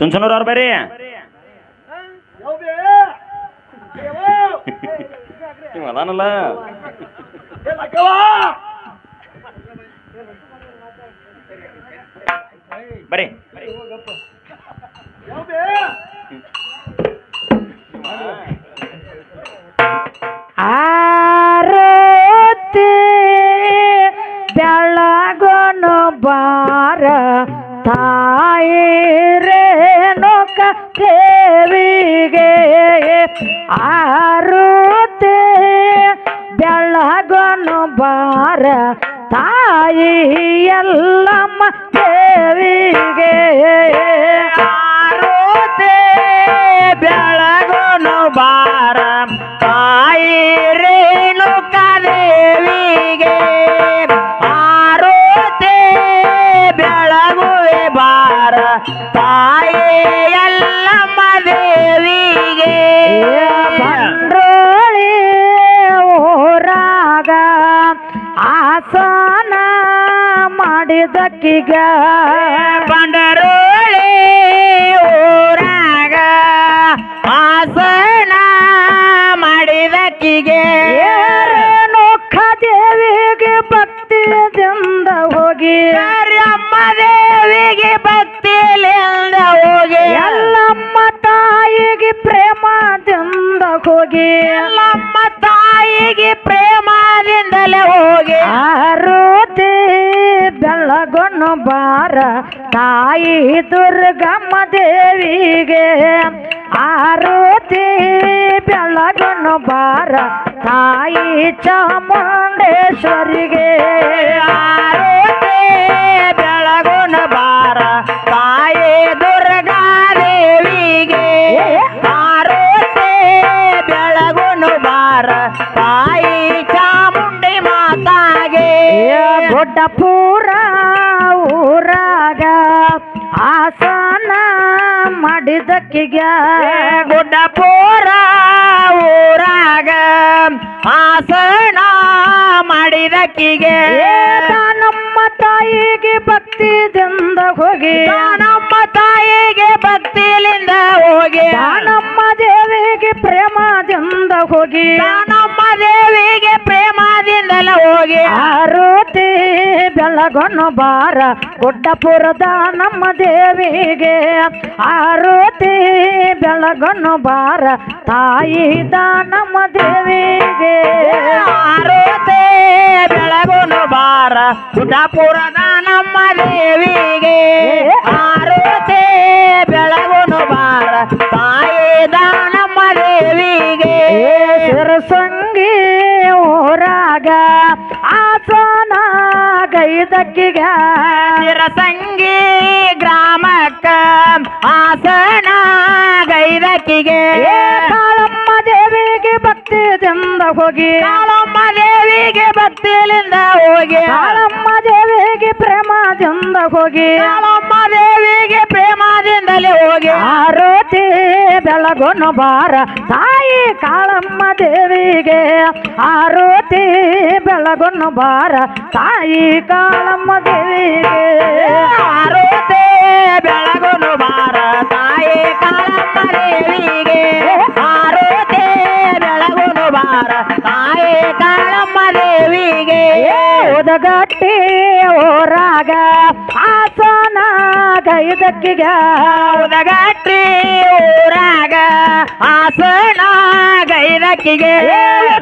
ಸುಂಚನೂರ್ ಅವ್ರ ಬರ್ರಿ. ಇವ ಅದಾನಲ್ಲ? ಬರ್ರಿ. ಆರತಿ ಬೆಳಗನು ಬಾರ ತಾಯಿ ರೇಣುಕ ದೇವಿಗೆ ಆರತಿ ಬೆಳಗನು ಬಾರ ತಾಯಿ ಎಲ್ಲಮ್ಮ ದೇವಿಗೆ ಆಸನ ಮಾಡಿದಕ್ಕಿಗ ಬಂಡರೋಳಿ ಊರಾಗ ಆಸನ ಮಾಡಿದಕ್ಕಿಗೆ ನೋಖ ದೇವಿಗೆ ಭಕ್ತಿಯಿಂದ ಹೋಗಿ ಅಮ್ಮ ದೇವಿಗೆ ಭಕ್ತಿಯಿಂದ ಹೋಗಿ ಎಲ್ಲಮ್ಮ ತಾಯಿಗೆ ಪ್ರೇಮದಿಂದ ಹೋಗಿ ಎಲ್ಲಮ್ಮ ಬೆಳಗೊನ್ನು ಬಾರ ತಾಯಿ ದುರ್ಗಮ್ಮ ದೇವಿಗೆ ಆರುತಿ ಬೆಳಗೊನ್ನು ಬಾರ ತಾಯಿ ಚಾಮುಂಡೇಶ್ವರಿಗೆ ಆರುತಿ, ಬೆಳಗುನ ಬಾರ ತಾಯಿ ದುರ್ಗಾ ದೇವಿಗೆ ಆರೋತೆ, ಬೆಳಗುನ ಬಾರ ತಾಯಿ ಚಾಮುಂಡಿ ಮಾತಾಗೆ. ದೊಡ್ಡಪುರ ಊರಾಗ ಆಸನ ಮಾಡಿದಕ್ಕಿಗ ಗುಡ್ಡಪುರ ಊರಾಗ ಆಸನ ಮಾಡಿದಕ್ಕಿಗೆ. ನಮ್ಮ ತಾಯಿಗೆ ಭಕ್ತಿದಿಂದ ಹೋಗಿ. ನಮ್ಮ ತಾಯಿಗೆ ಭಕ್ತಿಲಿಂದ ಹೋಗಿ. ನಮ್ಮ ದೇವಿಗೆ ಪ್ರೇಮದಿಂದ ಹೋಗಿ. ನಮ್ಮ ದೇವಿಗೆ ಪ್ರೇಮದಿಂದಲ ಹೋಗಿ. ಆರುತಿ ಬೆಳಗೊನ್ನು ಬಾರ ಗುಡ್ಡಪುರದ ನಮ್ಮ ದೇವಿಗೆ. ಆರುತಿ ಬೆಳಗೊನ್ನು ಬಾರ ತಾಯಿದ ನಮ್ಮ ದೇವಿಗೆ. ಆರುತಿ ಬೆಳಗುನು ಬಾರ ಗುಡ್ಡಪುರದ ನಮ್ಮ ದೇವಿಗೆ. ಆರತಿ ಬೆಳಗುನು ಬಾರ ತಾಯಿದ ನಮ್ಮ ದೇವಿಗೆ. ಶಿರಸಂಗಿ ಊರಾಗ ಆಸನ ಗೈದಕ್ಕಿಗ ಶಿರಸಂಗಿ ಗ್ರಾಮಕ್ಕ ಆಸನ ಗೈದಕ್ಕಿಗೆ ಕಾಳಮ್ಮ ದೇವಿಗೆ ಭಕ್ತಿದಿಂದ ಹೋಗಿ. ಕಾಳಮ್ಮ ದೇವಿಗೆ ಭಕ್ತಿಯಲ್ಲಿಂದ ಹೋಗಿ ಕಾಳಮ್ಮ ದೇವಿಗೆ ಪ್ರೇಮದಿಂದ ಹೋಗಿ ಕಾಳಮ್ಮ ದೇವಿಗೆ ಪ್ರೇಮದಿಂದಲೇ ಹೋಗಿ. ಆರೋತಿ ಬೆಳಗೊನು ಬಾರ ತಾಯಿ ಕಾಳಮ್ಮ ದೇವಿಗೆ ಆರೋತಿ ಬೆಳಗೊನು ಬಾರ ತಾಯಿ ಕಾಳಮ್ಮ ದೇವಿಗೆ. ಆರೋತಿ ಬೆಳಗುನು ಬಾರ ತಾಯಿ ಕಾಳಮ್ಮ ದೇವಿಗೆ ಆರೋತಿ ಬೆಳಗುನು ಬಾರ ತಾಯಿ ಕಾಳಮ್ಮ ದೇವಿಗೆ ಓದಗಟ್ಟಿ ಓರಾಗ ಆಸನ ಗೈದಕ್ಕಿಗ. ಓದಗಟ್ಟಿ ಓರಾಗ ಆಸನ ಗೈದಕ್ಕಿಗೆ.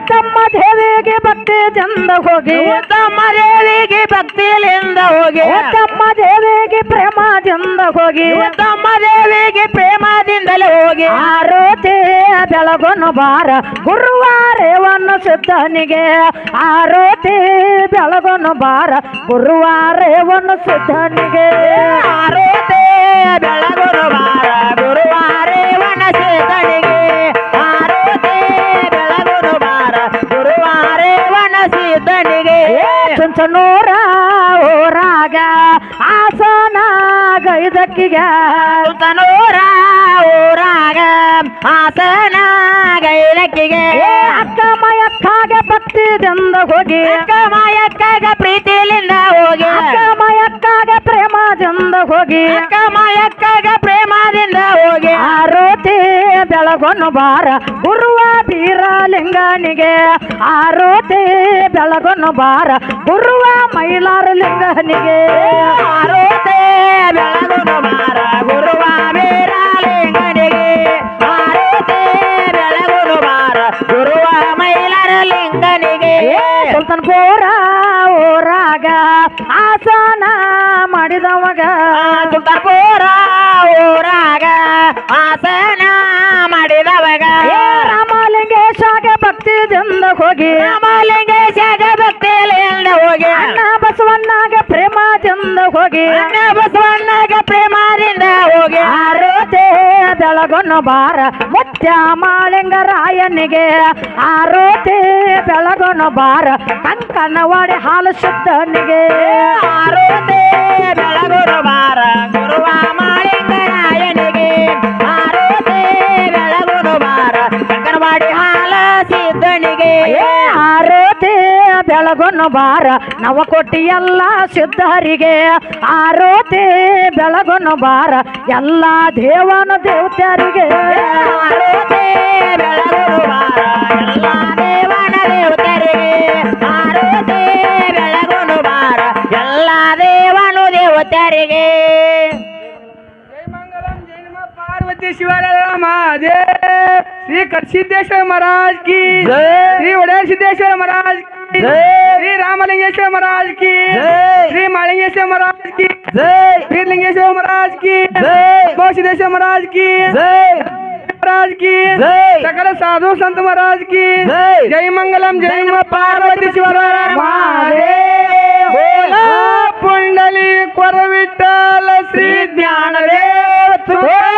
ತಮ್ಮ ದೇವಿಗೆ ಭಕ್ತಿ ಚಂದ ಹೋಗಿ. ತಮ್ಮ ದೇವಿಗೆ ಭಕ್ತಿಲಿಂದ ಹೋಗಿ. ತಮ್ಮ ದೇವಿಗೆ ಪ್ರೇಮದಿಂದ ಹೋಗಿ. ತಮ್ಮ ದೇವಿಗೆ ಪ್ರೇಮದಿಂದಲೇ ಹೋಗಿ. ಆರೋತಿ ಬೆಳಗೊನು ಬಾರ ಗುರುವಾರವನ್ನು ಸಿದ್ಧನಿಗೆ. ಆರೋತಿ ಬೆಳಗೊನು ಬಾರ ಗುರುವಾರವನ್ನು ಸಿದ್ಧನಿಗೆ ಆರೋತೆ ಬೆಳಗುರು ಬಾರ ಗುರುವಾರೇ ವನಸಿದ್ದನಿಗೆ ಆರೋತೆ ಬೆಳಗುರು ಬಾರ ಗುರುವಾರೇ ವನಸಿದ್ದನಿಗೆ ಚುಂಚನೂರ ಊರಾಗ ಆಸನ ಗೈದಕ್ಕಿಗ ಸುತನೂರ ಊರಾಗ ಆಸನ ಗೈಲಕ್ಕಿಗೆ ಅಕ್ಕ ಮಯಕ್ಕಾಗೆ ಭಕ್ತಿದಿಂದ ಹೋಗಿ. ಅಕ್ಕ ಮಾಯಕ್ಕಗ ಪ್ರೀತಿಲಿಂದ ಹೋಗಿ. ಅಕ್ಕ ಮಯಕ್ಕಾಗೆ ಪ್ರೇಮದಿಂದ ಹೋಗಿ. ಅಕ್ಕ ಮಾಯಕ್ಕಗ ಪ್ರೇಮದಿಂದ ಹೋಗಿ. ಆರೋತಿ ಬೆಳಗೊನ್ನು ಬಾರ ಗುರುವ ಬೀರಲಿಂಗನಿಗೆ. ಆರೋತಿ ಬೆಳಗೊನ್ನು ಬಾರ ಗುರುವ ಮೈಲಾರ ಲಿಂಗನಿಗೆ ಆರೋತೆ ಬೆಳಗುನು ಬಾರ ಗುರುವ ವೀರಲಿಂಗನಿಗೆ ಸುಲ್ತಾನ್ ಪೋರ ಓರಾಗ ಆಸನ ಮಾಡಿದವಾಗ. ಸುಲ್ತಾನ್ಪುರ ಓರಾಗ ಆಸನ ಮಾಡಿದವಾಗ. ಏ ರಾಮಲಿಂಗೇಶಾಗ ಭಕ್ತಿದಿಂದ ಹೋಗಿ. ರಾಮಲಿಂಗೇಶಾಗ ಭಕ್ತಿಯಿಂದ ಹೋಗಿ. ಅಣ್ಣ ಬಸವಣ್ಣಾಗ ಪ್ರೇಮದಿಂದ ಹೋಗಿ. ಅಣ್ಣ ಬಸವಣ್ಣಗ ಬೆಳಗೊನ್ನು ಬಾರ ಮುತ್ಯ ಮಾಳಿಂಗರಾಯನಿಗೆ ಆರೋತಿ ಬೆಳಗೊನ್ನು ಬಾರ ಕಂಕನವಾಡಿ ಹಾಲು ಶುದ್ಧನಿಗೆ. ಆರೋತಿ ಬೆಳಗುರು ಬಾರ ಗುರುವ ಮಾಳಿಂಗರಾಯನಿಗೆ ಆರೋತಿ ಬಾರ ಕಂಕನವಾಡಿ ಹಾಲ ಸಿದ್ಧನಿಗೆ ಏ ಆರೋತೆ ಬೆಳಗೊನ್ನು ಬಾರ ನವ ಕೊಟ್ಟಿ ಎಲ್ಲ ಸಿದ್ಧರಿಗೆ ಆರೋತಿ ಬೆಳಗೊನ್ನು ಬಾರ ಎಲ್ಲ ದೇವನ ದೇವತರಿಗೆ ಆರೋತಿ ಬೆಳಗೊನ್ನು ಎಲ್ಲ ದೇವನ ದೇವತರಿಗೆ ಆರೋತಿ ಬೆಳಗೊನ್ನು ಬಾರ ಎಲ್ಲ ದೇವನು ದೇವತರಿಗೆ ಜೈ ಮಂಗಲಂ ಜೈ ನಮ ಪಾರ್ವತಿ ಶಿವರ ಮಹಾದೇವ. श्री सिद्धेश्वर महाराज की। श्री वडेर सिद्धेश्वर महाराज की। श्री रामलिंगेश्वर महाराज की। श्री मालिंगेश्वर महाराज की। श्री लिंगेश्वर महाराज की। सिद्धेश्वर महाराज की। महाराज की। सकल साधु संत महाराज की। जय। मंगलम जय पार्वती पुंडली क्वर श्री ज्ञानदेव तुकाराम।